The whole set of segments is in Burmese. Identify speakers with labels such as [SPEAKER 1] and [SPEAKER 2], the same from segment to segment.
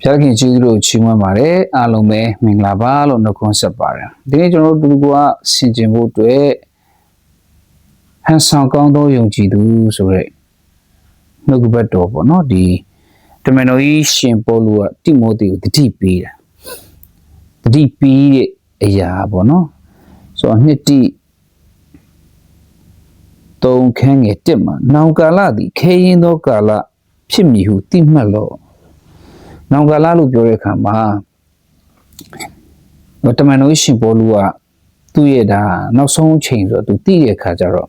[SPEAKER 1] ဖျားခင်ကျေးဇူးတော်ချီးမွမ်းပါတယ်အားလုံးပဲမင်္ဂလာပါလို့နှုတ်ခွန်းဆက်ပါတယ်ဒီနေ့ကျွန်တော်တို့တူတူကဆင်ကျင်ဖို့အတွက်ဟန်ဆောင်ကောင်းသောယုံကြည်သူဆိုရက်နှုတ်ကပတ်တော်ပေါ့နော်ဒီတမန်တော်ကြီးရှင်ပေါလုကတိမိုသေကိုတတိပေးတာတတိပေးတဲ့အရာပေါ့နော်ဆိုတော့နှစ်တိသုံးခန်းငယ်တက်မှာနောင်ကာလသည်ခဲရင်သောကာလဖြစ်မည်ဟုသိမှတ်လို့ နောင်ကာလလို့ပြောတဲ့အခါမှာတမန်တော်ရှင်ဘောလူကသူ့ရဲ့ဒါနောက်ဆုံးချိန်ဆိုတော့သူသိတဲ့အခါကျတော့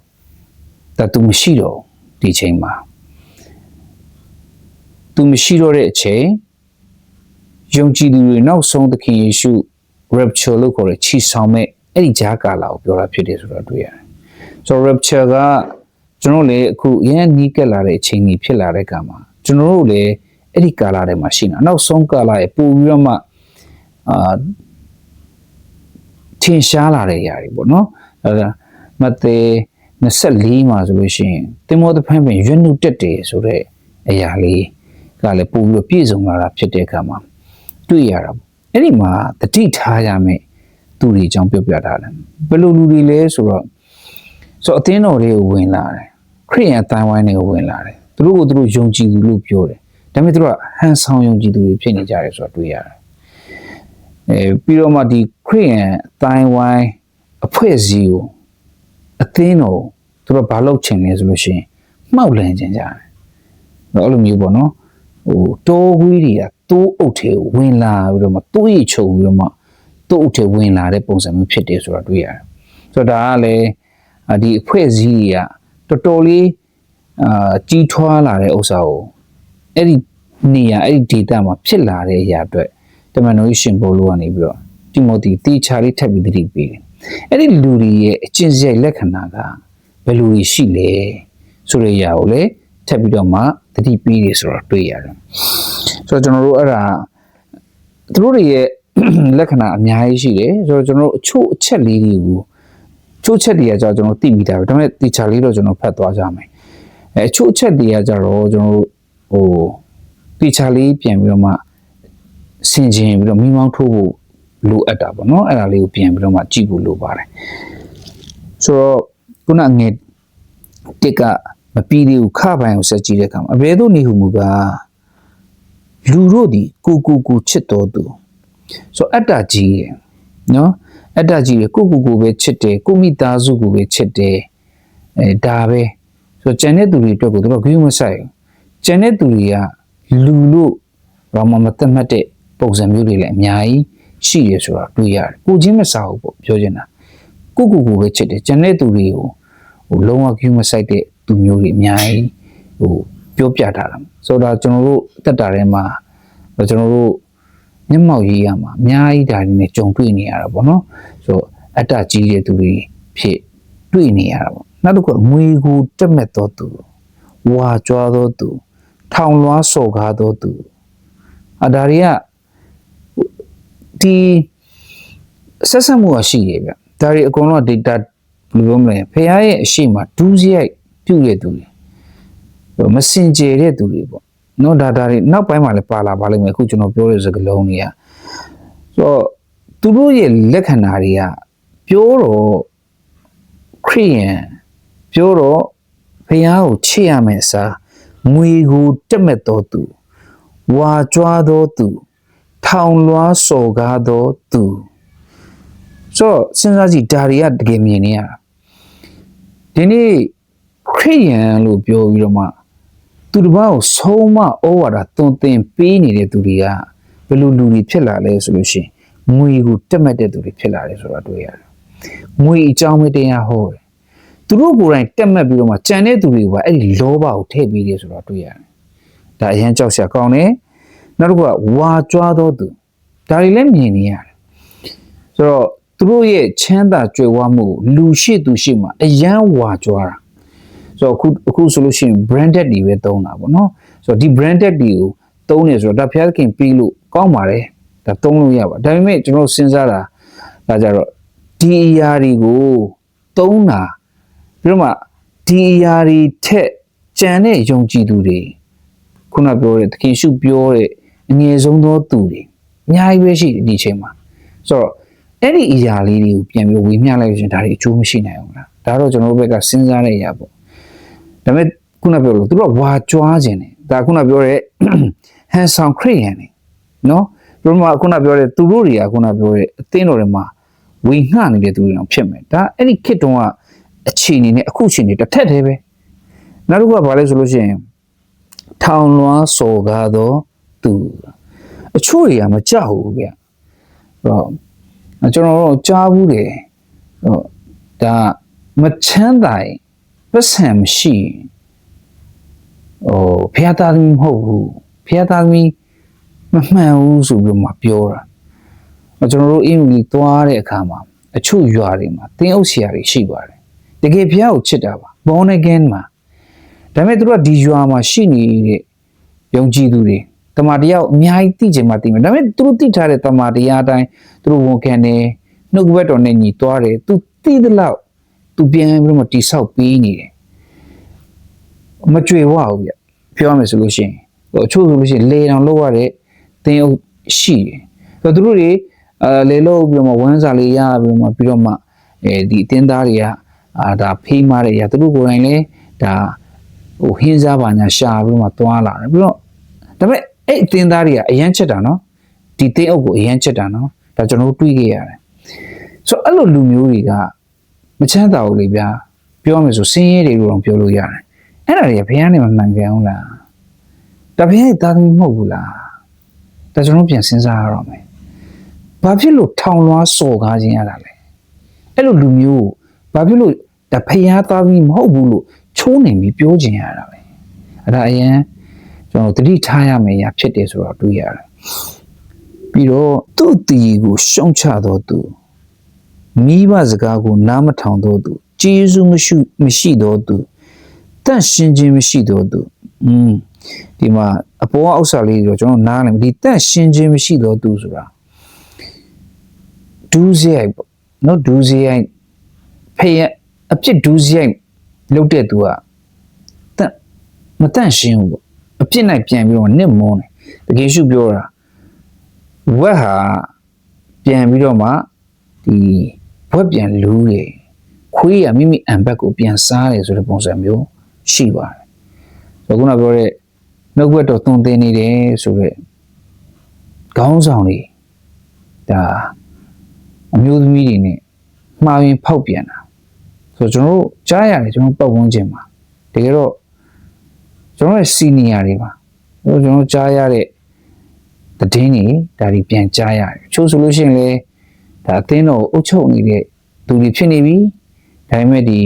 [SPEAKER 1] ဒါသူမရှိတော့ဒီချိန်မှာသူမရှိတော့တဲ့အချိန်ယုံကြည်သူတွေနောက်ဆုံးသခင်ယေရှု rapture လို့ခေါ်တဲ့ခြိဆောင်မဲ့အဲ့ဒီဂျာကာလာကိုပြောတာဖြစ်တယ်ဆိုတော့တွေ့ရတယ်ဆိုတော့ rapture ကကျွန်တော်လည်းအခုရန်နီးကပ်လာတဲ့အချိန်ကြီးဖြစ်လာတဲ့အခါမှာကျွန်တော်တို့လည်း အဲ့ဒီကာလာထဲမှာရှိနေနောက်ဆုံးကာလာရဲ့ပို့ပြီးတော့မှအာထင်ရှားလာတဲ့ຢာတွေပေါ့နော်အဲဒါမဿဲ24မှာဆိုလို့ရှိရင်တင်မောသဖန်ပင်ရွတ်နှုတ်တက်တယ်ဆိုတဲ့အရာလေးကလည်းပို့ပြီးတော့ပြည့်စုံလာတာဖြစ်တဲ့အခါမှာတွေ့ရတာပေါ့အဲ့ဒီမှာတတိထားရမယ်သူတွေအကြောင်းပြောပြထားတယ်ဘယ်လိုလူတွေလဲဆိုတော့ဆိုတော့အသင်းတော်တွေကိုဝင်လာတယ်ခရိယန်အတိုင်းဝိုင်းတွေကိုဝင်လာတယ်သူတို့ကိုသူတို့ယုံကြည်သူလို့ပြောတယ် ဒါပေမဲ့သူတို့ကဟန်ဆောင်ယုံကြည်သူတွေဖြစ်နေကြတယ်ဆိုတော့တွေ့ရတယ်အဲပြီးတော့မှဒီခရိယန်အတိုင်းဝိုင်းအဖွဲ့အစည်းကိုအသင်းတော်သူတို့ဘာလုပ်ချင်လဲဆိုလို့ရှိရင်မှောက်လန်ချင်ကြတယ်အဲ့လိုမျိုးပေါ့နော်ဟိုတိုးဝီးတွေကတိုးအုပ်ထဲကိုဝင်လာပြီးတော့မှတိုးရီခြုံပြီးတော့မှတိုးအုပ်ထဲဝင်လာတဲ့ပုံစံမျိုးဖြစ်တယ်ဆိုတော့တွေ့ရတယ်ဆိုတော့ဒါကလည်းအာဒီအဖွဲ့အစည်းတွေကတော်တော်လေးအာကြီးထွားလာတဲ့ဥစ္စာကို အဲ့ဒီနေရာအဲ့ဒီဒေတာမှာဖြစ်လာတဲ့အရာအတွက်တမန်တော်ကြီးရှင်ပိုလိုကနေပြီးတော့တိမိုธีတေချာလေးထပ်ပြီးသတိပေးတယ်အဲ့ဒီလူတွေရဲ့အကျင့်စရိုက်လက္ခဏာကဘယ်လိုရှိလဲဆိုတဲ့အရာကိုလည်းထပ်ပြီးတော့မှသတိပေးတယ်ဆိုတော့တွေ့ရတယ်ဆိုတော့ကျွန်တော်တို့အဲ့ဒါသူတို့တွေရဲ့လက္ခဏာအများကြီးရှိတယ်ဆိုတော့ကျွန်တော်တို့အချို့အချက်လေးတွေကိုချို့ချက်တွေကကြောင့်ကျွန်တော်သိမိတာပဲဒါပေမဲ့တေချာလေးတော့ကျွန်တော်ဖတ်သွားကြမယ်အဲအချို့အချက်တွေကကြတော့ကျွန်တော်တို့ ဟိုတေချာလေးပြန်ပြီးတော့မှဆင်ခြင်ပြီးတော့မိမောင်းထိုးဖို့လိုအပ်တာပေါ့နော်အဲ့ဒါလေးကိုပြန်ပြီးတော့မှကြည့်ဖို့လိုပါတယ်ဆိုတော့ခုနငယ်တစ်ကမပြီးသေးဘူးခပိုင်ကိုဆက်ကြည့်တဲ့အခါမှာအဘယ်သို့နေဟုမူကားလူတို့ဒီကိုကိုကိုချစ်တော်သူဆိုတော့အတ္တကြီးရယ်နော်အတ္တကြီးရယ်ကိုကိုကိုပဲချစ်တယ်ကိုမိသားစုကိုပဲချစ်တယ်အဲဒါပဲဆိုတော့ကျန်တဲ့သူတွေအတွက်ကိုသူတို့ဂရုမစိုက်ဘူး ကျန်တဲ့သူတွေကလူလို့ဘာမှမသတ်မှတ်တဲ့ပုံစံမျိုးတွေလည်းအများကြီးရှိရဆိုတာတွေ့ရတယ်ကိုချင်းမစားဘူးပေါ့ပြောချင်တာကိုကိုကိုပဲချစ်တယ်ကျန်တဲ့သူတွေကိုဟိုလုံးဝဂရုမစိုက်တဲ့သူမျိုးတွေအများကြီးဟိုပြောပြထားတာဆိုတော့ကျွန်တော်တို့တက်တာထဲမှာကျွန်တော်တို့မျက်မှောက်ရေးရမှာအများကြီးဒါတွေနဲ့ကြုံတွေ့နေရတာပေါ့နော်ဆိုတော့အတ္တကြီးတဲ့သူတွေဖြစ်တွေ့နေရတာပေါ့နောက်တစ်ခုကငွေကိုတက်မဲ့တော်သူဝါကြွားတော်သူ ထောင်လွှားစော်ကားတော်သူအဒါတွေကဒီဆက်ဆက်မှုကရှိရဗျဒါတွေအကုန်လုံး data ဘယ်လိုပြောမလဲဖခင်ရဲ့အရှိမဒူးစရိုက်ပြုတ်ရတဲ့သူတွေမစင်ကြယ်တဲ့သူတွေပေါ့နော်ဒါဒါတွေနောက်ပိုင်းမှာလည်းပါလာပါလိမ့်မယ်အခုကျွန်တော်ပြောတဲ့စကားလုံးတွေကဆိုတော့သူတို့ရဲ့လက္ခဏာတွေကပြောတော့ခရိယန်ပြောတော့ဖះကိုချစ်ရမယ်အစား ငွေကိုတက်မဲ့တော်သူဝါကြွားတော်သူထောင်လွှားစော်ကားတော်သူဆိုတော့စဉ်းစားကြည့်ဒါတွေကတကယ်မြင်နေရတာဒီနေ့ခရိယန်လို့ပြောပြီးတော့မှသူတစ်ပါးကိုဆုံးမဩဝါဒသွန်သင်ပေးနေတဲ့သူတွေကဘယ်လိုလူတွေဖြစ်လာလဲဆိုလို့ရှိရင်ငွေကိုတက်မဲ့တဲ့သူတွေဖြစ်လာတယ်ဆိုတာတွေ့ရတယ်ငွေအကြောင်းမတရားဟောတယ် သူတို့ကိုယ်တိုင်တက်မဲ့ပြီးတော့မှကြံတဲ့သူတွေကအဲ့ဒီလောဘကိုထည့်ပေးတယ်ဆိုတာတွေ့ရတယ်ဒါအရင်ကြောက်စရာကောင်းတယ်နောက်တစ်ခုကဝါကြွားသောသူဒါတွေလည်းမြင်နေရတယ်ဆိုတော့သူတို့ရဲ့ချမ်းသာကြွယ်ဝမှုလူရှိသူရှိမှအယံဝါကြွားတာဆိုတော့အခုအခုဆိုလို့ရှိရင် branded တွေပဲသုံးတာပေါ့နော်ဆိုတော့ဒီ branded တွေကိုသုံးနေဆိုတော့ဒါဖျားခင်ပြီးလို့ကောင်းပါတယ်ဒါသုံးလို့ရပါဒါပေမဲ့ကျွန်တော်စဉ်းစားတာဒါကြတော့ဒီအရာတွေကိုသုံးတာ ပြီးတော့မှဒီအရာတွေထက်ကြံတဲ့ယုံကြည်သူတွေခုနပြောတဲ့သခင်ရှုပြောတဲ့အငယ်ဆုံးသောသူတွေအများကြီးပဲရှိတယ်ဒီအချိန်မှာဆိုတော့အဲ့ဒီအရာလေးတွေကိုပြန်ပြီးဝေမျှလိုက်လို့ရှရင်ဒါတွေအကျိုးမရှိနိုင်ဘူးလားဒါတော့ကျွန်တော်တို့ဘက်ကစဉ်းစားတဲ့အရာပေါ့ဒါပေမဲ့ခုနပြောလို့သူတို့ကဝါကြွားခြင်းတယ်ဒါခုနပြောတဲ့ဟန်ဆောင်ခရိယန်နေနော်သူတို့ကခုနပြောတဲ့သူတို့တွေကခုနပြောတဲ့အသင်းတော်တွေမှာဝေငှနေတဲ့သူတွေတော့ဖြစ်မယ်ဒါအဲ့ဒီခေတ်တုန်းက အခြေအနေနဲ့အခုအခြေအနေတစ်ထက်တည်းပဲနောက်တစ်ခုကဘာလဲဆိုလို့ရှိရင်ထောင်လွှားစော်ကားသောသူအချို့တွေကမကြောက်ဘူးဗျအဲ့တော့ကျွန်တော်တို့ကြားဘူးတယ်ဟိုဒါမချမ်းသာရင်ပတ်စံမရှိရင်ဟိုဖျားသားသမီးမဟုတ်ဘူးဖျားသားသမီးမမှန်ဘူးဆိုပြီးမှပြောတာအဲ့ကျွန်တော်တို့အင်္ဂလိပ်သွားတဲ့အခါမှာအချို့ရွာတွေမှာတင်းအုပ်ဆရာတွေရှိပါတယ် တကယ်ဖျားကိုချစ်တာပါ born again မှာဒါပေမဲ့သူတို့ကဒီရွာမှာရှိနေတဲ့ယုံကြည်သူတွေတမန်တရားကိုအများကြီးသိချင်မှသိမယ်ဒါပေမဲ့သူတို့သိထားတဲ့တမန်တရားအတိုင်းသူတို့ဝန်ခံတယ်နှုတ်ကပတ်တော်နဲ့ညီသွားတယ်သူသိသလောက်သူပြန်ပြီးတော့မှတိဆောက်ပေးနေတယ်မကြွေဝဘူးဗျပြောရမယ်ဆိုလို့ရှိရင်ဟိုအချို့ဆိုလို့ရှိရင်လေတောင်လောက်ရတဲ့တင်းအုပ်ရှိတယ်ဆိုတော့သူတို့တွေအဲလေလို့ပြီးတော့မှဝမ်းစာလေးရပြီးတော့မှပြီးတော့မှအဲဒီအတင်းသားတွေက အာဒါဖေးမားတဲ့အရာသူတို့ကိုယ်တိုင်လည်းဒါဟိုဟင်းစားပါညာရှာပြီးမှသွားလာတယ်ပြီးတော့ဒါပေမဲ့အဲ့အတင်းသားတွေကအရန်ချက်တာနော်ဒီတင်းအုပ်ကိုအရန်ချက်တာနော်ဒါကျွန်တော်တို့တွေးခဲ့ရတယ်ဆိုတော့အဲ့လိုလူမျိုးတွေကမချမ်းသာဘူးလေဗျာပြောမယ်ဆိုစင်းရဲတွေလို့တော့ပြောလို့ရတယ်အဲ့ဒါတွေကဘုရားနဲ့မမှန်ကန်ဘူးလားဒါဘုရားရဲ့သားသမီးမဟုတ်ဘူးလားဒါကျွန်တော်ပြန်စဉ်းစားရတော့မယ်ဘာဖြစ်လို့ထောင်လွှားစော်ကားခြင်းရတာလဲအဲ့လိုလူမျိုးကိုဘာဖြစ်လို့ ဒါဘုရားသားသမီးမဟုတ်ဘူးလို့ချိုးနေပြီးပြောခြင်းရတာပဲအဲ့ဒါအရင်ကျွန်တော်သတိထားရမယ်ရာဖြစ်တယ်ဆိုတော့တွေးရတယ်ပြီးတော့သူ့တီကိုရှုံချတော်သူမိဘစကားကိုနားမထောင်တော်သူကျေးဇူးမရှိမရှိတော်သူတန့်ရှင်းခြင်းမရှိတော်သူอืมဒီမှာအပေါ်အောက်စာလေးတော့ကျွန်တော်နားလည်းဒီတန့်ရှင်းခြင်းမရှိတော်သူဆိုတာဒူးစရိုက်ပေါ့နော်ဒူးစရိုက်ဖေး အပြစ်ဒူးစရိုက်လုပ်တဲ့သူကတန့်မတန့်ရှင်းဘူးပေါ့အပြစ်နိုင်ပြန်ပြီးတော့နစ်မုန်းတယ်တကယ်ရှုပြောတာဝက်ဟာပြန်ပြီးတော့မှဒီဝက်ပြန်လူးတယ်ခွေးရမိမိအံဘက်ကိုပြန်စားတယ်ဆိုတဲ့ပုံစံမျိုးရှိပါတယ်ဆိုခုနပြောတဲ့နှုတ်ဘက်တော့သွန်သင်နေတယ်ဆိုတော့ခေါင်းဆောင်တွေဒါအမျိုးသမီးတွေနဲ့မှားရင်ဖောက်ပြန်တာ ဆိုတော့ကျွန်တော်တို့ကြားရတယ်ကျွန်တော်ပတ်ဝန်းကျင်မှာတကယ်တော့ကျွန်တော်ရဲ့စီနီယာတွေပါကျွန်တော်ကြားရတဲ့တည်င်းတွေဒါတွေပြန်ကြားရတယ်ချို့ဆိုလို့ရှိရင်လေဒါအသင်းတော်အုပ်ချုပ်နေတဲ့သူတွေဖြစ်နေပြီဒါပေမဲ့ဒီ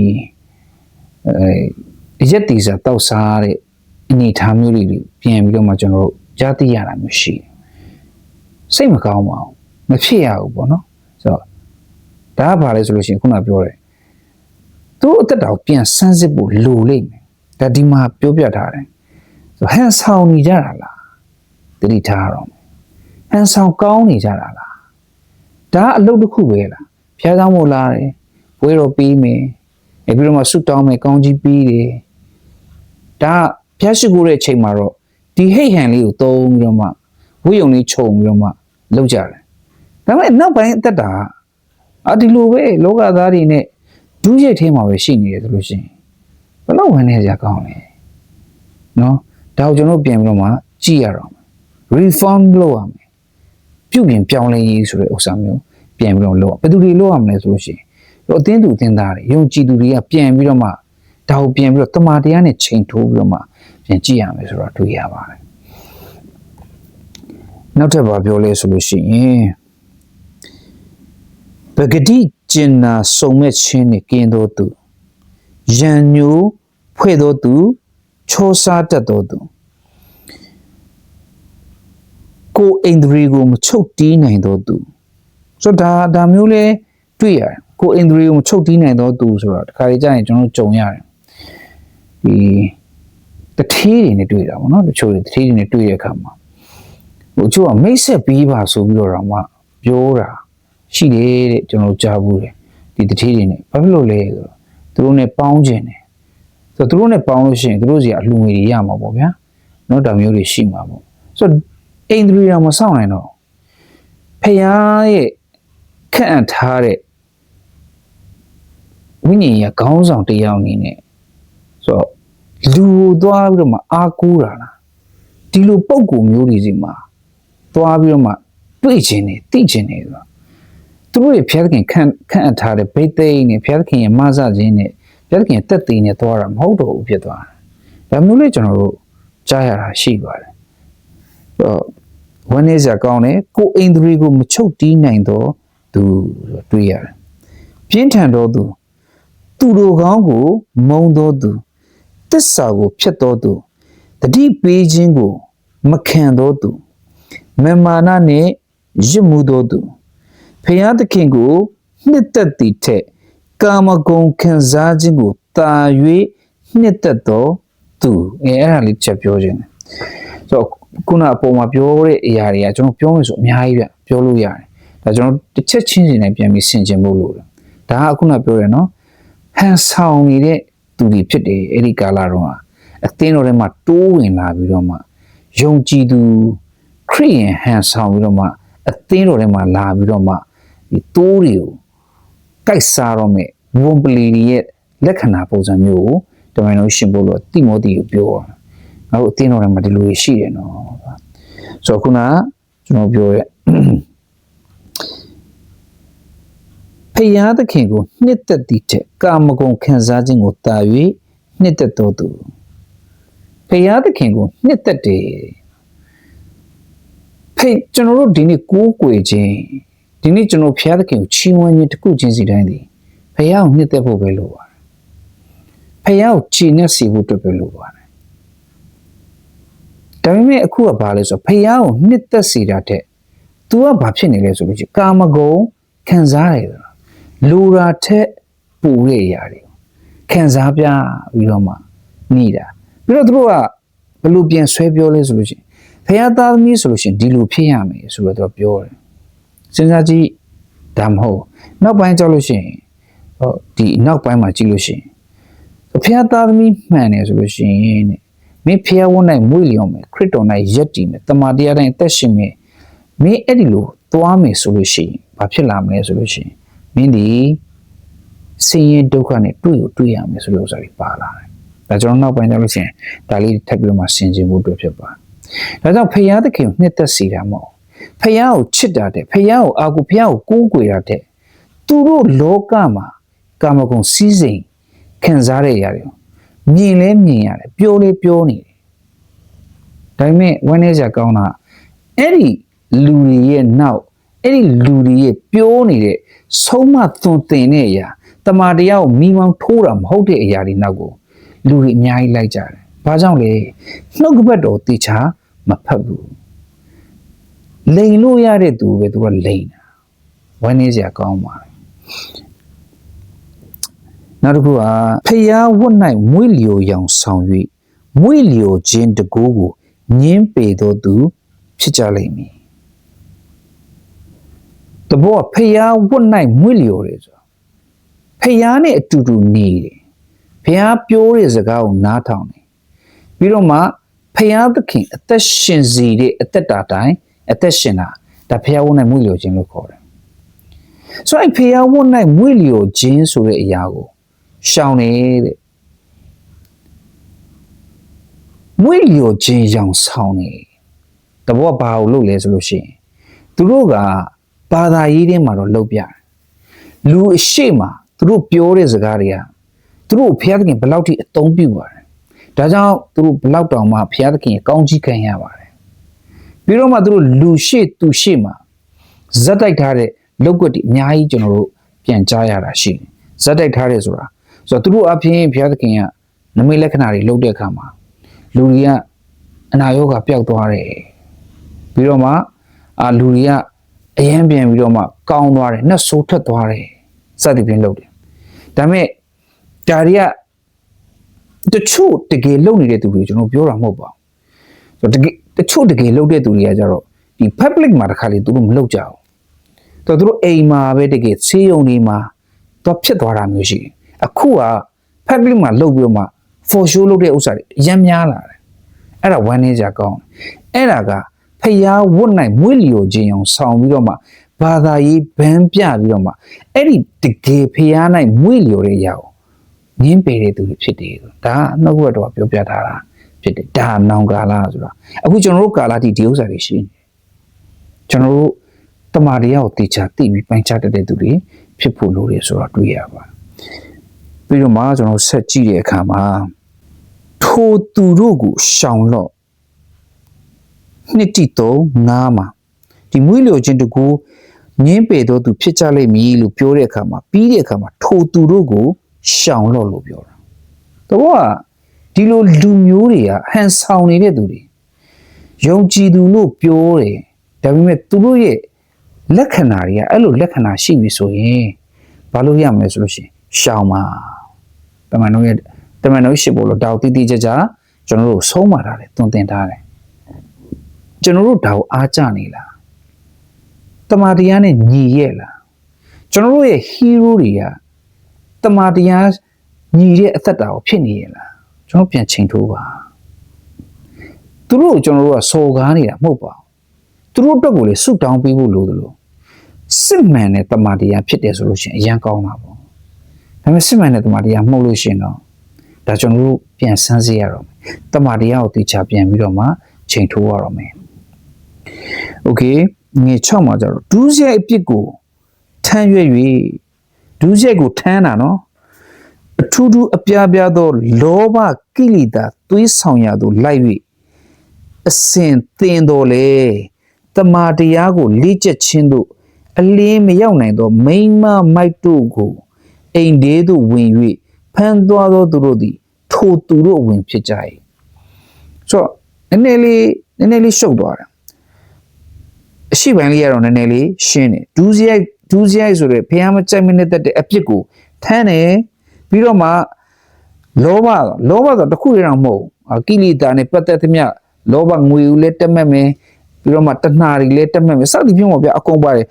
[SPEAKER 1] အဲရက်တီစာတောက်စားတဲ့အနေအထားမျိုးတွေပြန်ပြီးတော့မှကျွန်တော်တို့ကြားသိရတာမျိုးရှိတယ်စိတ်မကောင်းပါဘူးမဖြစ်ရဘူးပေါ့နော်ဆိုတော့ဒါကဘာလဲဆိုလို့ရှိရင်ခုနပြောတယ် သူ့အသက်တာကိုပြန်ဆန်းစစ်ဖို့လိုလိမ့်မယ်ဒါဒီမှာပြောပြထားတယ်ဆိုဟန်ဆောင်နေကြတာလားတတိထားရအောင်ဟန်ဆောင်ကောင်းနေကြတာလားဒါအလုပ်တစ်ခုပဲလားဖျားဆောင်မို့လားတယ်ဘွေးတော်ပြီးမယ်အဲပြီးတော့မှဆွတ်တောင်းမယ်ကောင်းကြီးပြီးတယ်ဒါဖျားရှိခိုးတဲ့အချိန်မှာတော့ဒီဟိတ်ဟန်လေးကိုသုံးပြီးတော့မှဝိယုံလေးခြုံပြီးတော့မှလုပ်ကြတယ်ဒါပေမဲ့နောက်ပိုင်းအသက်တာအဒီလိုပဲလောကသားတွေနဲ့ ဒူးရိတ်ထဲမှာပဲရှိနေတယ်ဆိုလို့ရှိရင်ဘယ်တော့ဝင်နေကြကောင်းလဲနော်ဒါကိုကျွန်တော်ပြန်ပြီးတော့မှကြည့်ရတော့မယ် reform လုပ်ရမယ်ပြုပြင်ပြောင်းလဲရေးဆိုတဲ့ဥစ္စာမျိုးပြန်ပြီးတော့လုပ်ဘယ်သူတွေလုပ်ရမလဲဆိုလို့ရှိရင်အသင်းသူအသင်းသားတွေယုံကြည်သူတွေကပြန်ပြီးတော့မှဒါကိုပြန်ပြီးတော့တမာတရားနဲ့ချိန်ထိုးပြီးတော့မှပြန်ကြည့်ရမယ်ဆိုတော့တွေ့ရပါတယ်နောက်ထပ်ဘာပြောလဲဆိုလို့ရှိရင်ပဂတိ ကျင်နာစုံမဲ့ချင်းနဲ့กินတော်သူရန်ညိုဖွဲ့တော်သူချောစားတတ်တော်သူကိုအိန္ဒြေကိုမချုပ်တီးနိုင်တော်သူဆိုတော့ဒါဒါမျိုးလဲတွေ့ရတယ်ကိုအိန္ဒြေကိုမချုပ်တီးနိုင်တော်သူဆိုတော့တခါလေကြာရင်ကျွန်တော်ကြုံရတယ်ဒီတထေးတွေနဲ့တွေ့တာပေါ့နော်တချို့တွေတထေးတွေနဲ့တွေ့တဲ့အခါမှာဟိုချို့ကမိတ်ဆက်ပြီးပါဆိုပြီးတော့တော့မှပြောတာ ရှိတယ်တဲ့ကျွန်တော်ကြားဘူးတယ်ဒီတထေးတွေနဲ့ဘာဖြစ်လို့လဲဆိုတော့သူတို့နဲ့ပေါင်းကျင်တယ်ဆိုတော့သူတို့နဲ့ပေါင်းလို့ရှိရင်သူတို့စီကအလှူငွေတွေရမှာပေါ့ဗျာနော်ဒါမျိုးတွေရှိမှာပေါ့ဆိုတော့အိန္ဒြေတော်မဆောင်နိုင်တော့ဖះရဲ့ခန့်အပ်ထားတဲ့ဝိညာဉ်ရဲ့ခေါင်းဆောင်တစ်ယောက်အနေနဲ့ဆိုတော့လူကိုသွားပြီးတော့မှအားကိုးတာလားဒီလိုပုံကူမျိုးတွေစီမှာသွားပြီးတော့မှတွေ့ခြင်းနဲ့သိခြင်းနဲ့ဆိုတော့ သူတို့ရဲ့ဖျက်ခင်ခန့်ခန့်အပ်ထားတဲ့ဘိသိက်နဲ့ဖျက်ခင်ရဲ့မဆခြင်းနဲ့ဖျက်ခင်ရဲ့တက်သေးနဲ့သွားတာမဟုတ်တော့ဘူးဖြစ်သွားတယ်ဒါမျိုးလေးကျွန်တော်တို့ကြားရတာရှိပါတယ်ဆိုတော့ဝန်းနေစရာကောင်းတယ်ကိုယ်အိန္ဒြေကိုမချုပ်တီးနိုင်တော့သူတွေ့ရတယ်ပြင်းထန်တော့သူသူတို့ကောင်းကိုမုံတော့သူတစ္ဆာကိုဖျက်တော့သူတတိပေးခြင်းကိုမခံတော့သူမမာနနဲ့ရစ်မှုတော့သူ ဖျားသခင်ကိုနှစ်သက်သည်ထက်ကာမဂုဏ်ခံစားခြင်းကိုတာ၍နှစ်သက်တော့သူအဲအဲ့ဒါလေးချက်ပြောခြင်းတယ်ဆိုတော့ခုနအပေါ်မှာပြောတဲ့အရာတွေကကျွန်တော်ပြောမယ်ဆိုအများကြီးပြပြောလို့ရတယ်ဒါကျွန်တော်တစ်ချက်ချင်းချင်းနဲ့ပြန်ပြီးဆင်ခြင်ဖို့လိုတယ်ဒါကခုနပြောရနော်ဟန်ဆောင်နေတဲ့သူတွေဖြစ်တယ်အဲ့ဒီကာလတော့အသင်းတော်ထဲမှာတိုးဝင်လာပြီးတော့မှယုံကြည်သူခရိယန်ဟန်ဆောင်ပြီးတော့မှအသင်းတော်ထဲမှာလာပြီးတော့မှ ဒီတိုးတွေကိုကြိုက်စားတော့မဲ့ဝန်ပလီတွေရဲ့လက္ခဏာပုံစံမျိုးကိုတမန်တော်ရှင်ဖို့လို့တိမောသီကိုပြောတာငါတို့အသင်းတော်ထဲမှာဒီလိုတွေရှိတယ်နော်ဆိုတော့ခုနကကျွန်တော်ပြောရဲ့ဖယားသခင်ကိုနှစ်သက်သည့်ထက်ကာမဂုဏ်ခံစားခြင်းကိုတာ၍နှစ်သက်တော်သူဖယားသခင်ကိုနှစ်သက်တယ်ဖေကျွန်တော်တို့ဒီနေ့ကိုးကွယ်ခြင်း ဒီနေ့ကျွန်တော်ဖယားသခင်ကိုချီးမွမ်းခြင်းတစ်ခုချင်းစီတိုင်းဒီဖယားကိုနှစ်သက်ဖို့ပဲလိုပါတယ်ဖယားကိုချီနဲ့စီဖို့အတွက်ပဲလိုပါတယ်ဒါပေမဲ့အခုကဘာလဲဆိုတော့ဖယားကိုနှစ်သက်စီတာတဲ့ तू ကဘာဖြစ်နေလဲဆိုလို့ရှိရင်ကာမဂုဏ်ခံစားရတယ်ဆိုတာလူရာထက်ပူရဲ့ຢာတွေခံစားပြပြီးတော့မှနေတာပြီးတော့သူတို့ကဘယ်လိုပြန်ဆွဲပြောလဲဆိုလို့ရှိရင်ဖယားသားသမီးဆိုလို့ရှိရင်ဒီလိုဖြစ်ရမယ်ဆိုတော့သူတို့ပြောတယ် စဉ်းစားကြည့်ဒါမဟုတ်နောက်ပိုင်းကြောက်လို့ရှိရင်ဟောဒီနောက်ပိုင်းမှာကြည့်လို့ရှိရင်ဖယားသားသမီးမှန်တယ်ဆိုလို့ရှိရင်တဲ့မင်းဖျားဝန်းနိုင်မွေ့လျော်မယ်ခရစ်တော်၌ယက်တည်မယ်တမန်တရားတိုင်းအသက်ရှင်မယ်မင်းအဲ့ဒီလိုသွားမယ်ဆိုလို့ရှိရင်ဘာဖြစ်လာမလဲဆိုလို့ရှိရင်မင်းဒီဆင်းရဲဒုက္ခနဲ့တွေ့ကိုတွေ့ရမယ်ဆိုလို့ဥစ္စာတွေပါလာတယ်ဒါကျွန်တော်နောက်ပိုင်းကျလို့ရှိရင်ဒါလေးထပ်ပြီးတော့မှဆင်ခြင်ဖို့အတွက်ဖြစ်ပါတယ်ဒါကြောင့်ဖျားသခင်ကိုနှစ်သက်စီတာမဟုတ် ဖျားကိုချစ်တာတဲ့ဖျားကိုအာကိုဖျားကိုကိုးကွယ်တာတဲ့သူတို့လောကမှာကာမဂုဏ်စီးစိမ်ခံစားရရတယ်မြင်လဲမြင်ရတယ်ပြောလဲပြောနေတယ်ဒါပေမဲ့ဝမ်းနေစရာကောင်းတာအဲ့ဒီလူတွေရဲ့နောက်အဲ့ဒီလူတွေရဲ့ပြောနေတဲ့ဆုံးမသွန်သင်တဲ့အရာတမာတရားကိုမိမောင်းထိုးတာမဟုတ်တဲ့အရာတွေနောက်ကိုလူတွေအများကြီးလိုက်ကြတယ်။ဘာကြောင့်လဲနှုတ်ကပတ်တော်တေချာမဖတ်ဘူး။ လိန်လို့ရတဲ့သူပဲသူကလိန်တာ။ဝမ်းနေစရာကောင်းပါလေ။နောက်တစ်ခုကဖျားဝတ်၌မွေးလျိုရောင်ဆောင်၍မွေးလျိုခြင်းတကူကိုညင်းပေသောသူ ဖြစ်ကြလိမ့်မည်တဘောကဖျားဝတ်၌မွေ့လျော်တယ်ဆိုတော့ဖျားနဲ့အတူတူနေတယ်ဖျားပြောတဲ့စကားကိုနားထောင်တယ်ပြီးတော့မှဖျားသခင်အသက်ရှင်စီတဲ့အသက်တာတိုင်း အသက်ရှင်တာဒါဖျားဝတ်၌မွေ့လျော်ခြင်းလို့ခေါ်တယ်ဆိုတော့ဖျားဝတ်၌မွေ့လျော်ခြင်းဆိုတဲ့အရာကိုရှောင်နေတဲ့မွေ့လျော်ခြင်းရောင်ဆောင်နေတဘောကဘာကိုလုပ်လဲဆိုလို့ရှိရင်သူတို့ကဘာသာရေးထဲမှာတော့လောက်ပြတယ်လူအရှိမသူတို့ပြောတဲ့စကားတွေကသူတို့ဘုရားသခင်ဘယ်လောက်ထိအသုံးပြုပါတယ်ဒါကြောင့်သူတို့ဘယ်လောက်တောင်မှဘုရားသခင်ကောင်းကြီးခံရပါတယ် ပြီးတော့မှသူတို့လူရှိသူရှိမှာဇက်တိုက်ထားတဲ့လောက်ွက်တွေအများကြီးကျွန်တော်တို့ပြန်ကြားရတာရှိတယ်ဇက်တိုက်ထားတယ်ဆိုတာဆိုတော့သူတို့အပြင်ဘုရားသခင်ကနမိတ်လက္ခဏာတွေလုပ်တဲ့အခါမှာလူတွေကအနာရောဂါပျောက်သွားတယ်ပြီးတော့မှအာလူတွေကအရန်ပြန်ပြီးတော့မှကောင်းသွားတယ်နှက်ဆိုးထွက်သွားတယ်စသဖြင့်လုပ်တယ်ဒါပေမဲ့ဒါတွေကတချို့တကယ်လုပ်နေတဲ့သူတွေကျွန်တော်ပြောတာမဟုတ်ပါဘူးဆိုတော့တကယ် တချို့တကယ်လုပ်တဲ့သူတွေကကြတော့ဒီ public မှာတခါလေသူတို့မလုပ်ကြဘူးတော့သူတို့အိမ်မှာပဲတကယ်ဆေးရုံတွေမှာတော့ဖြစ်သွားတာမျိုးရှိတယ်အခုက public မှာလုပ်ပြီးတော့မှ for show လုပ်တဲ့ဥစ္စာတွေအများများလာတယ်အဲ့ဒါဝမ်းနေကြကောင်းတယ်အဲ့ဒါကဖျားဝတ်နိုင်မွေးလျော်ခြင်းအောင်ဆောင်ပြီးတော့မှဘာသာရေးဘန်းပြပြီးတော့မှအဲ့ဒီတကယ်ဖျားနိုင်မွေးလျော်တဲ့အရာကိုငင်းပယ်တဲ့သူတွေဖြစ်တယ်ဒါကနှုတ်ဘက်တော့ပြောပြထားတာ ဖြစ်တယ်ဒါနောင်ကာလဆိုတာအခုကျွန်တော်တို့ကာလတိဒီဥစ္စာတွေရှိနေကျွန်တော်တို့တမာတရားကိုတေချာသိပြီးပိုင်းခြားတတ်တဲ့သူတွေဖြစ်ဖို့လိုတယ်ဆိုတော့တွေ့ရပါတယ်ပြီးတော့မှကျွန်တော်ဆက်ကြည့်တဲ့အခါမှာထိုသူတို့ကိုရှောင်လော့နှစ်တိတော့ငားမှာဒီမွေးလျော်ခြင်းတကူငင်းပေတော့သူဖြစ်ကြလိမ့်မည်လို့ပြောတဲ့အခါမှာပြီးတဲ့အခါမှာထိုသူတို့ကိုရှောင်လော့လို့ပြောတာတော့က ဒီလိုလူမျိုးတွေကဟန်ဆောင်နေတဲ့သူတွေယုံကြည်သူလို့ပြောတယ်ဒါပေမဲ့သူတို့ရဲ့လက္ခဏာတွေကအဲ့လိုလက္ခဏာရှိပြီဆိုရင်ဘာလို့ရမလဲဆိုလို့ရှိရင်ရှောင်ပါတမန်တော်ရဲ့တမန်တော်ရှိဖို့လို့တောက်တိတိကျကျကျွန်တော်တို့ဆုံးမထားတယ်တွင်တင်ထားတယ်ကျွန်တော်တို့ဒါကိုအားကြနေလားတမာတရားနဲ့ညီရဲ့လားကျွန်တော်တို့ရဲ့ hero တွေကတမာတရားညီတဲ့အသက်တာကိုဖြစ်နေရဲ့လား ကျွန်တော်ပြန်ချိန်ထိုးပါသူတို့ကိုကျွန်တော်တို့ကစော်ကားနေတာမဟုတ်ပါဘူးသူတို့အတွက်ကိုလေဆုတောင်းပေးဖို့လိုသလိုစစ်မှန်တဲ့တမာတရားဖြစ်တယ်ဆိုလို့ရှိရင်အရန်ကောင်းတာပေါ့ဒါပေမဲ့စစ်မှန်တဲ့တမာတရားမဟုတ်လို့ရှိရင်တော့ဒါကျွန်တော်တို့ပြန်စမ်းစစ်ရတော့မယ်တမာတရားကိုတေချာပြန်ပြီးတော့မှချိန်ထိုးရတော့မယ်โอเคငွေ6မှာကျတော့ဒူးရိုက်အပြစ်ကိုထမ်းရွက်၍ဒူးရိုက်ကိုထမ်းတာနော် အထူးထူးအပြားပြားသောလောဘကိလေသာသွေးဆောင်ရသို့လိုက်၍အစဉ်သင်တော်လေတမာတရားကိုလေ့ကျက်ခြင်းသို့အလင်းမရောက်နိုင်သောမိမ့်မမိုက်တို့ကိုအိမ်သေးသို့ဝင်၍ဖမ်းသွားသောသူတို့သည် ထိုသူတို့ဝင်ဖြစ်ကြ၏ဆိုတော့နည်းနည်းလေးနည်းနည်းလေးရှုပ်သွားတယ်အရှိပိုင်းလေးကတော့နည်းနည်းလေးရှင်းတယ်ဒူးစရိုက်ဒူးစရိုက်ဆိုတဲ့ဖះမကြိုက်မနဲ့တက်တဲ့အပြစ်ကိုထမ်းတယ် ပြီးတော့မှလောဘလောဘဆိုတစ်ခုတည်းတော့မဟုတ်ဘူးကိလေသာနဲ့ပတ်သက်သမျှလောဘငွေဦးလည်းတက်မဲ့မယ်ပြီးတော့မှတဏှာတွေလည်းတက်မဲ့မယ်စသည်ဖြင့်ပေါ့ဗျာအကုန်ပါတယ်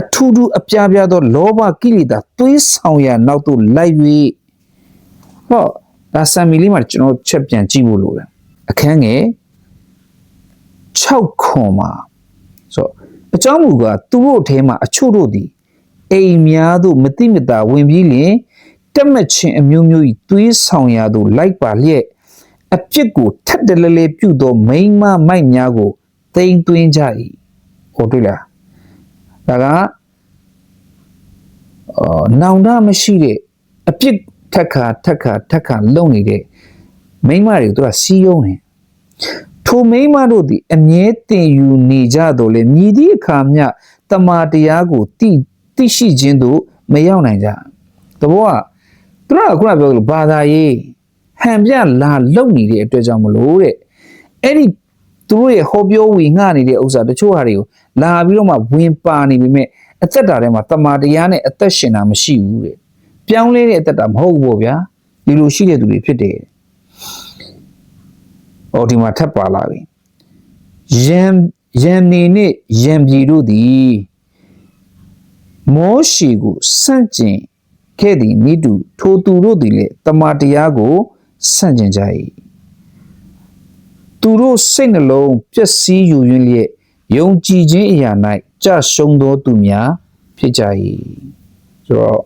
[SPEAKER 1] အထူးထူးအပြားပြားသောလောဘကိလေသာသွေးဆောင်ရာနောက်သို့လိုက်၍ဟောဒါဆံမီလေးမှာကျွန်တော်ချက်ပြန်ကြည့်ဖို့လိုတယ်အခန်းငယ်6ခွန်မှာဆိုတော့အကြောင်းမူကားသူတို့ထဲမှာအချို့တို့သည်အိမ်များသို့မတိမတာဝင်ပြီးလျင် တက်မချင်းအမျိုးမျိုး၏သွေးဆောင်ရာသို့လိုက်ပါလျက်အပြစ်ကိုထက်တလဲလဲပြုသောမိန်းမမိုက်များကိုတိမ်သွင်းကြ၏ဟောတွေ့လားဒါကအော်နောင်တမရှိတဲ့အပြစ်ထက်ခါထက်ခါထက်ခါလုံနေတဲ့မိန်းမတွေသူကစီးယုံနေထိုမိန်းမတို့သည်အမြဲတင်ယူနေကြတော့လေမြည်သည့်အခါမျှတမာတရားကိုတိတိရှိခြင်းသို့မရောက်နိုင်ကြတဘောက သူတို့ကခုနပြောလို့ဘာသာရေးဟန်ပြလာလုံနေတဲ့အတွက်ကြောင့်မလို့တဲ့အဲ့ဒီသူတို့ရဲ့ဟောပြောဝေငှနေတဲ့ဥစ္စာတချို့ဟာတွေကိုလာပြီးတော့မှဝင်ပါနေပေမဲ့အသက်တာထဲမှာတမာတရားနဲ့အသက်ရှင်တာမရှိဘူးတဲ့ပြောင်းလဲတဲ့အသက်တာမဟုတ်ဘူးပေါ့ဗျာဒီလိုရှိတဲ့သူတွေဖြစ်တယ်။အော်ဒီမှာထပ်ပါလာပြီ။ယံယံနေနဲ့ယံပြည်တို့သည်မောရှိကိုစန့်ကျင် ခဲ့သည်မိတူထိုသူတို့သည်လေတမန်တရားကိုစန့်ကျင်ကြ၏သူတို့စိတ်နှလုံးပျက်စီးယူရင်းလျက်ယုံကြည်ခြင်းအရာ၌ကြရှုံးသောသူများဖြစ်ကြ၏ဆိုတော့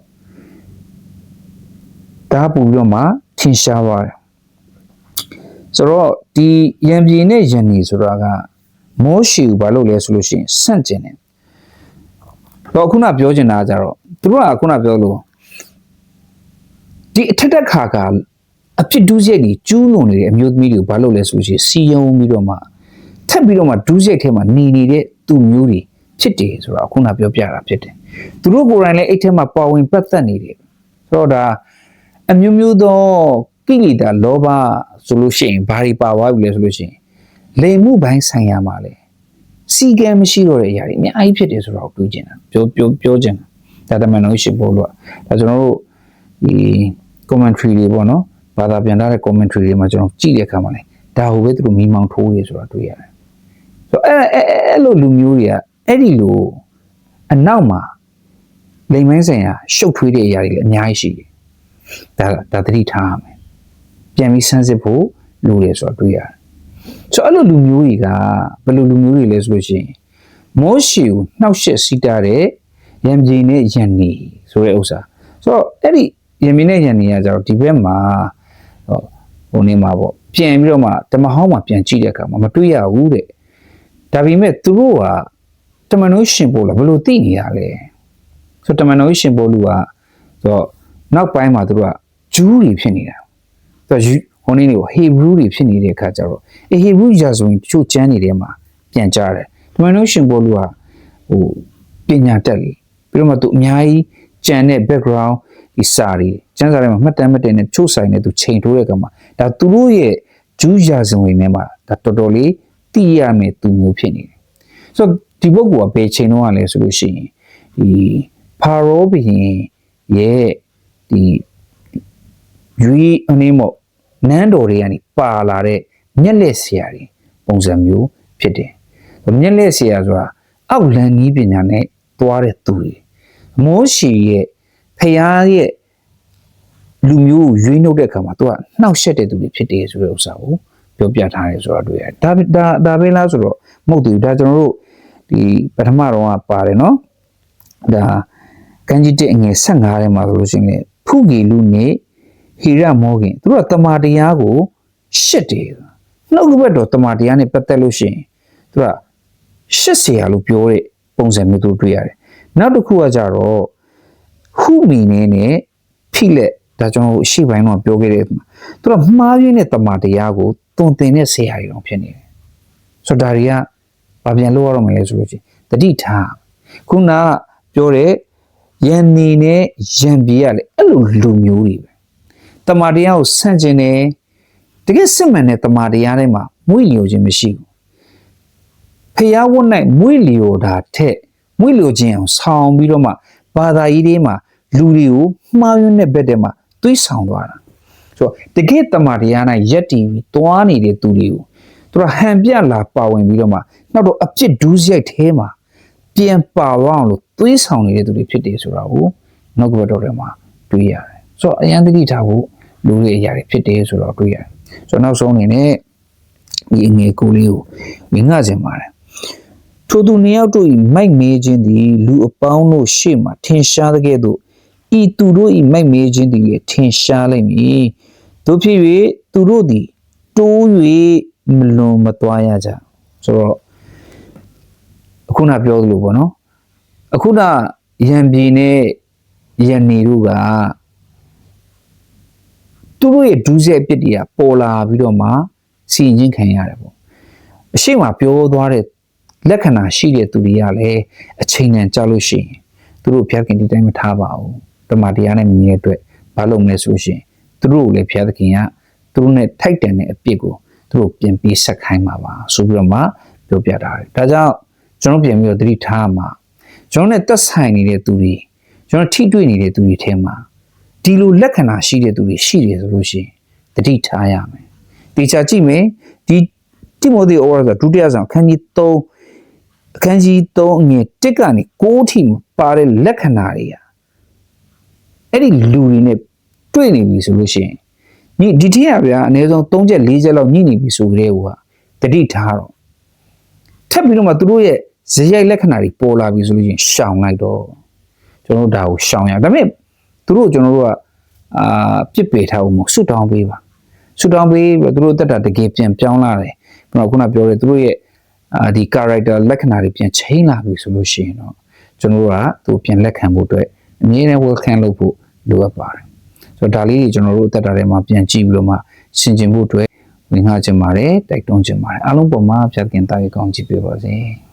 [SPEAKER 1] ဒါပူပြီးတော့မှထင်ရှားပါတယ်ဆိုတော့ဒီယံပြည်နဲ့ယံနေဆိုတာကမောရှိကိုဘာလို့လဲဆိုလို့ရှိရင်ဆန့်ကျင်တယ်တော့ခုနပြောချင်တာကကြတော့သူတို့ကခုနပြောလို့ ဒီအထက်တက်ခါကအပြစ်ဒုစရိုက်ကြီးကျူးလွန်နေတဲ့အမျိုးသမီးတွေကိုဘာလုပ်လဲဆိုလို့ရှိရင်စီယုံပြီးတော့မှထပ်ပြီးတော့မှဒုစရိုက်ထဲမှာหนีနေတဲ့သူမျိုးတွေဖြစ်တယ်ဆိုတော့ခုနပြောပြတာဖြစ်တယ်သူတို့ကိုယ်တိုင်လည်းအဲ့ထဲမှာပါဝင်ပတ်သက်နေတယ်ဆိုတော့ဒါအမျိုးမျိုးသောကိလေသာလောဘဆိုလို့ရှိရင်ဘာတွေပါသွားပြီလဲဆိုလို့ရှိရင်လိမ်မှုပိုင်းဆိုင်ရာမှာလေစီကံမရှိတော့တဲ့အရာတွေအများကြီးဖြစ်တယ်ဆိုတော့ပြောချင်တာပြောပြောပြောချင်တာဒါတမန်တော်ရှိဖို့လို့ဒါကျွန်တော်တို့ဒီ commentary တွေပေါ့နော်ဘာသာပြန်ထားတဲ့ commentary တွေမှာကျွန်တော်ကြည့်တဲ့အခါမှာလေဒါဟိုပဲသူတို့မိမောင်ထိုးရဆိုတာတွေ့ရတယ်ဆိုတော့အဲ့အဲ့အဲ့လိုလူမျိုးတွေကအဲ့ဒီလိုအနောက်မှာလိမ်မိုင်းဆိုင်ရာရှုပ်ထွေးတဲ့အရာတွေလည်းအများကြီးရှိတယ်ဒါဒါသတိထားရမယ်ပြန်ပြီးစမ်းစစ်ဖို့လိုတယ်ဆိုတော့တွေ့ရတယ်ဆိုတော့အဲ့လိုလူမျိုးတွေကဘယ်လိုလူမျိုးတွေလဲဆိုလို့ရှိရင်မောရှေကိုနှောက်ယှက်စီးတာတဲ့ရံပြည်နဲ့ယန်နီဆိုတဲ့ဥစ္စာဆိုတော့အဲ့ဒီရံ ပြည်နဲ့ယန်နီကကြတော့ဒီဘက်မှာဟောဟိုနေမှာပေါ့ပြန်ပြီးတော့မှတမဟောင်းမှာပြန်ကြည့်တဲ့အခါမှာမတွေ့ရဘူးတဲ့ဒါပေမဲ့သူတို့ကတမန်တော်ရှင်ပို့လာဘယ်လိုသိနေရလဲဆိုတော့တမန်တော်ရှင်ပို့လူကဆိုတော့နောက်ပိုင်းမှာသူတို့ကဂျူးတွေဖြစ်နေတာသူကယူဟိုနေ့နေဟေဘရူးတွေဖြစ်နေတဲ့အခါကျတော့အဲဟေဘရူးရာဇဝင်တချို့ကျမ်းနေတဲ့မှာပြန်ကြားတယ်ဒီမှာလို့ရှင်ဘောလူကဟိုပညာတက်လေပြီးတော့မှသူအများကြီးကျန်တဲ့ background ဒီစာတွေကျမ်းစာတွေမှာမှတ်တမ်းမှတ်တယ်နဲ့တချို့ဆိုင်နဲ့သူချိန်ထိုးတဲ့အခါမှာဒါသူတို့ရဲ့ဂျူးရာဇဝင်ထဲမှာဒါတော်တော်လေးသိရမယ်သူမျိုးဖြစ်နေတယ်ဆိုတော့ဒီပုဂ္ဂိုလ်ကဘယ်ချိန်တော့လဲဆိုလို့ရှိရင်ဒီဖာရောဘုရင်ရဲ့ဒီယူရီအနေမို့နန်းတော်တွေကနေပါလာတဲ့မျက်လက်ဆရာတွေပုံစံမျိုးဖြစ်တယ်။မျက်လက်ဆရာဆိုတာအောက်လန်းနီးပညာနဲ့သွားတဲ့သူတွေမောရှိရဲ့ ရားရဲ့လူမျိုးကိုရွေးနှုတ်တဲ့အခါမှာသူကနှောက်ယှက်တဲ့သူတွေဖြစ်တယ်ဆိုတဲ့ဥစ္စာကိုပြောပြထားတယ်ဆိုတာတွေ့ရတယ်။ဒါဒါဒါပဲလားဆိုတော့မဟုတ်ဘူး။ဒါကျွန်တော်တို့ဒီပထမတော့ကပါတယ်နော်။ဒါကန်ဂျီတက်အငယ်15ထဲမှာဆိုလို့ရှိရင်ဖုဂီလူနဲ့ဟီရမောဂင်သူတို့ကတမာတရားကိုရှစ်တယ်။နှုတ်ဘက်တော့တမာတရားနဲ့ပတ်သက်လို့ရှိရင်သူကရှစ်ဆရာလို့ပြောတဲ့ပုံစံမျိုးသူတွေ့ရတယ်။နောက်တစ်ခုကကြတော့ ဟုမီနေနဲ့ဖိလက်ဒါကျွန်တော်တို့အရှိပိုင်းတော့ပြောခဲ့တယ်သူကမှားရင်းတဲ့တမာတရားကိုတုံတင်တဲ့ဆရာကြီးတော့ဖြစ်နေတယ်ဆိုတော့ဒါတွေကဘာပြန်လို့ရတော့မလဲဆိုလို့ချင်းတတိထားခုနကပြောတဲ့ယန်နီနဲ့ယန်ဘီကလည်းအဲ့လိုလူမျိုးတွေပဲတမာတရားကိုဆန့်ကျင်တယ်တကယ်စစ်မှန်တဲ့တမာတရားထဲမှာမွေ့လျော်ခြင်းမရှိဘူးဖျားဝတ်၌မွေ့လျော်တာထက်မွေ့လျော်ခြင်းအောင်ဆောင်ပြီးတော့မှဘာသာကြီးတွေမှာ လူတွေကိုမှားယွင်းတဲ့ဘက်ထဲမှာသွေးဆောင်သွားတာဆိုတော့တကယ်တမာတရား၌ရက်တည်ပြီးတွားနေတဲ့သူတွေကိုသူကဟန်ပြလာပါဝင်ပြီးတော့မှနောက်တော့အပြစ်ဒူးစရိုက်ထဲမှာပြန်ပါသွားအောင်လို့သွေးဆောင်နေတဲ့သူတွေဖြစ်တယ်ဆိုတာကိုနောက်ကဘက်တော်ထဲမှာတွေ့ရတယ်ဆိုတော့အရန်တတိထားဖို့လူတွေအရာတွေဖြစ်တယ်ဆိုတော့တွေ့ရတယ်ဆိုတော့နောက်ဆုံးအနေနဲ့ဒီအငယ်ကိုလေးကိုဝင်ငှခြင်းပါတယ်ထိုသူနှစ်ယောက်တို့၏မိုက်မေးခြင်းသည်လူအပေါင်းတို့ရှေ့မှထင်ရှားတဲ့ကဲ့သို့ ဤသူတို့၏မိုက်မေးခြင်းသည်လည်းထင်ရှားလိမ့်မည်တို့ဖြစ်၍သူတို့သည်တိုး၍မလွန်မသွားရကြဆိုတော့အခုနပြောသလိုပေါ့နော်အခုနရံပြည်နဲ့ရန်နေတို့ကသူတို့ရဲ့ဒူးဆက်အပြစ်တွေကပေါ်လာပြီးတော့မှစီရင်ချင်းခံရတယ်ပေါ့အရှိမပြောသွားတဲ့လက္ခဏာရှိတဲ့သူတွေကလည်းအချိန်နဲ့ကြောက်လို့ရှိရင်သူတို့ဘုရားခင်ဒီတိုင်းမထားပါဘူး တမန်တရားနဲ့မြင်ရတဲ့အတွက်ဘာလုပ်မလဲဆိုလို့ရှိရင်သူတို့ကိုလည်းဘုရားသခင်ကသူတို့နဲ့ထိုက်တန်တဲ့အပြစ်ကိုသူတို့ပြင်ပေးဆက်ခိုင်းမှာပါဆိုပြီးတော့မှပြောပြတာတယ်ဒါကြောင့်ကျွန်တော်ပြင်ပြီးတော့သတိထားမှာကျွန်တော်နဲ့သက်ဆိုင်နေတဲ့သူတွေကျွန်တော်ထိတွေ့နေတဲ့သူတွေထဲမှာဒီလိုလက္ခဏာရှိတဲ့သူတွေရှိတယ်ဆိုလို့ရှိရင်သတိထားရမယ်တေချာကြည့်မယ်ဒီတိမိုသေဩဝါဒဆိုဒုတိယဆောင်အခန်းကြီး3အခန်းကြီး3အငယ်1ကနေ6ထိပါတဲ့လက္ခဏာတွေက အဲ့ဒီလူတွေနဲ့တွေ့နေပြီဆိုလို့ရှိရင်ညီဒီထက်ဗျာအနည်းဆုံး3ချက်4ချက်လောက်ညှိနေပြီဆိုကြတဲ့ဟိုကတတိထားတော့ထပ်ပြီးတော့မှသူတို့ရဲ့ဇယိုက်လက္ခဏာတွေပေါ်လာပြီဆိုလို့ရှိရင်ရှောင်လိုက်တော့ကျွန်တော်တို့ဒါကိုရှောင်ရဒါပေမဲ့သူတို့ကျွန်တော်တို့ကအာပြစ်ပေထားဖို့မဟုတ်ဆွတောင်းပေးပါဆွတောင်းပေးပြီးတော့သူတို့တက်တာတကယ်ပြန်ပြောင်းလာတယ်ကျွန်တော်ခုနပြောတယ်သူတို့ရဲ့အာဒီ character လက္ခဏာတွေပြန်ချိန်လာပြီဆိုလို့ရှိရင်တော့ကျွန်တော်တို့ကသူပြန်လက်ခံဖို့အတွက်အမြဲတမ်း welcome လုပ်ဖို့ လိုအပ်ပါတယ်ဆိုတော့ဒါလေးတွေကျွန်တော်တို့တက်တာထဲမှာပြန်ကြည့်ပြီးတော့မှဆင်ခြင်ဖို့အတွက်ဝင်ငှချင်ပါတယ်တိုက်တွန်းချင်ပါတယ်အားလုံးပေါ်မှာဖြတ်ခင်တာရကောင်းကြည့်ပေးပါစေ။